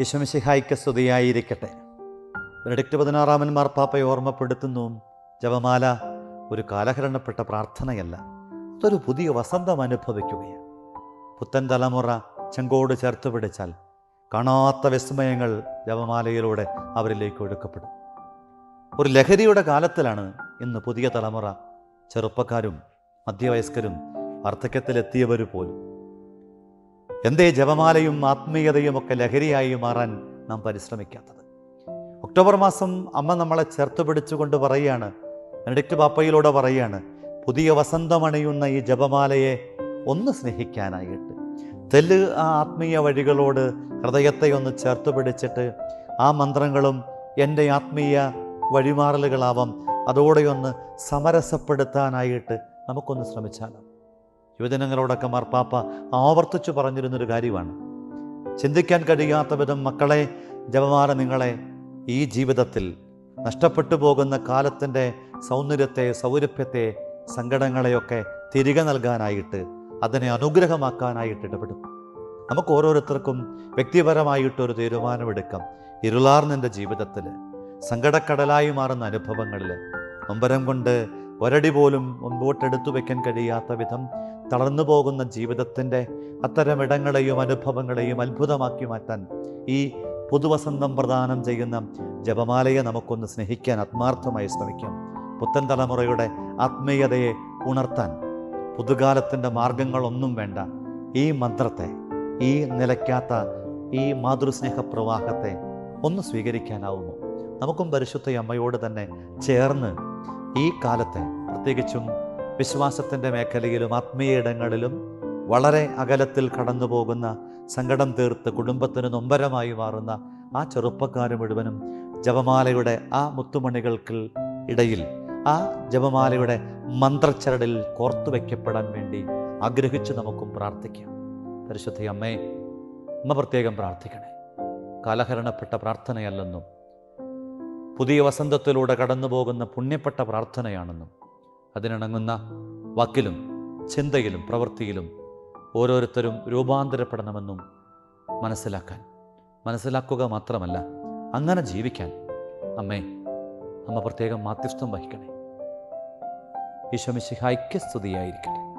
യശമിശിഹായിക്ക് സ്തുതിയായിരിക്കട്ടെ. ബെനഡിക്റ്റ് പതിനാറാമൻ മാർപ്പാപ്പയെ ഓർമ്മപ്പെടുത്തുന്നു. ജപമാല ഒരു കാലഹരണപ്പെട്ട പ്രാർത്ഥനയല്ല. അതൊരു പുതിയ വസന്തം അനുഭവിക്കുകയാണ്. പുത്തൻ തലമുറ ചെങ്കോട് ചേർത്ത് പിടിച്ചാൽ കാണാത്ത വിസ്മയങ്ങൾ ജപമാലയിലൂടെ അവരിലേക്ക് ഒഴുക്കപ്പെടും. ഒരു ലഹരിയുടെ കാലത്തിലാണ് ഇന്ന് പുതിയ തലമുറ ചെറുപ്പക്കാരും മധ്യവയസ്കരും വാർദ്ധക്യത്തിലെത്തിയവർ പോലും എന്തേ ജപമാലയും ആത്മീയതയും ഒക്കെ ലഹരിയായി മാറാൻ നാം പരിശ്രമിക്കാത്തത്? ഒക്ടോബർ മാസം അമ്മ നമ്മളെ ചേർത്ത് പിടിച്ചുകൊണ്ട് പറയുകയാണ് ബെനഡിക്റ്റ് പാപ്പയിലൂടെ പറയുകയാണ് പുതിയ വസന്തമണിയുന്ന ഈ ജപമാലയെ ഒന്ന് സ്നേഹിക്കാനായിട്ട്. തെല്ല് ആ ആത്മീയ വഴികളോട് ഹൃദയത്തെ ഒന്ന് ചേർത്ത് പിടിച്ചിട്ട് ആ മന്ത്രങ്ങളും എന്റെ ആത്മീയ വഴിമാറലുകളാവാം. അതോടെയൊന്ന് സമരസപ്പെടുത്താനായിട്ട് നമുക്കൊന്ന് ശ്രമിച്ചാലോ? യുവജനങ്ങളോടൊക്കെ മാർപ്പാപ്പ ആവർത്തിച്ചു പറഞ്ഞിരുന്നൊരു കാര്യമാണ്. ചിന്തിക്കാൻ കഴിയാത്ത വിധം മക്കളെ ജപമാല നിങ്ങളെ ഈ ജീവിതത്തിൽ നഷ്ടപ്പെട്ടു പോകുന്ന കാലത്തിന്റെ സൗന്ദര്യത്തെ സൗരഭ്യത്തെ സങ്കടങ്ങളെയൊക്കെ തിരികെ നൽകാനായിട്ട് അതിനെ അനുഗ്രഹമാക്കാനായിട്ട് ഇടപെടും. നമുക്ക് ഓരോരുത്തർക്കും വ്യക്തിപരമായിട്ടൊരു തീരുമാനമെടുക്കാം. ഇരുളാർന്നെന്റെ ജീവിതത്തിൽ സങ്കടക്കടലായി മാറുന്ന അനുഭവങ്ങളിൽ നൊമ്പരം കൊണ്ട് ഒരടി പോലും മുൻപോട്ടെടുത്തു വയ്ക്കാൻ കഴിയാത്ത വിധം തളർന്നു പോകുന്ന ജീവിതത്തിന്റെ അത്തരം ഇടങ്ങളെയും അനുഭവങ്ങളെയും അത്ഭുതമാക്കി മാറ്റാൻ ഈ പുതുവസന്തം പ്രദാനം ചെയ്യുന്ന ജപമാലയെ നമുക്കൊന്ന് സ്നേഹിക്കാൻ ആത്മാർത്ഥമായി ശ്രമിക്കാം. പുത്തൻ തലമുറയുടെ ആത്മീയതയെ ഉണർത്താൻ പുതുകാലത്തിന്റെ മാർഗങ്ങളൊന്നും വേണ്ട. ഈ മന്ത്രത്തെ ഈ നിലയ്ക്കാത്ത ഈ മാതൃസ്നേഹ പ്രവാഹത്തെ ഒന്ന് സ്വീകരിക്കാനാവുമോ? നമുക്കും പരിശുദ്ധ അമ്മയോട് തന്നെ ചേർന്ന് ഈ കാലത്തെ പ്രത്യേകിച്ചും വിശ്വാസത്തിന്റെ മേഖലയിലും ആത്മീയ ഇടങ്ങളിലും വളരെ അകലത്തിൽ കടന്നു പോകുന്ന സങ്കടം തീർത്ത് കുടുംബത്തിന് നൊമ്പരമായി മാറുന്ന ആ ചെറുപ്പക്കാർ മുഴുവനും ജപമാലയുടെ ആ മുത്തുമണികൾക്ക് ഇടയിൽ ആ ജപമാലയുടെ മന്ത്രച്ചരടിൽ കോർത്തു വയ്ക്കപ്പെടാൻ വേണ്ടി ആഗ്രഹിച്ച് നമുക്കും പ്രാർത്ഥിക്കാം. പരിശുദ്ധ അമ്മേ അമ്മ പ്രത്യേകം പ്രാർത്ഥിക്കണേ. കാലഹരണപ്പെട്ട പ്രാർത്ഥനയല്ലെന്നും പുതിയ വസന്തത്തിലൂടെ കടന്നു പോകുന്ന പുണ്യപ്പെട്ട പ്രാർത്ഥനയാണെന്നും അതിനിണങ്ങുന്ന വാക്കിലും ചിന്തയിലും പ്രവൃത്തിയിലും ഓരോരുത്തരും രൂപാന്തരപ്പെടണമെന്നും മനസ്സിലാക്കാൻ മനസ്സിലാക്കുക മാത്രമല്ല അങ്ങനെ ജീവിക്കാൻ. അമ്മേ അമ്മ പ്രത്യേകം മാധ്യസ്ഥം വഹിക്കണേ. ഈശോമിശിഹായ്ക്ക് സ്തുതിയായിരിക്കട്ടെ.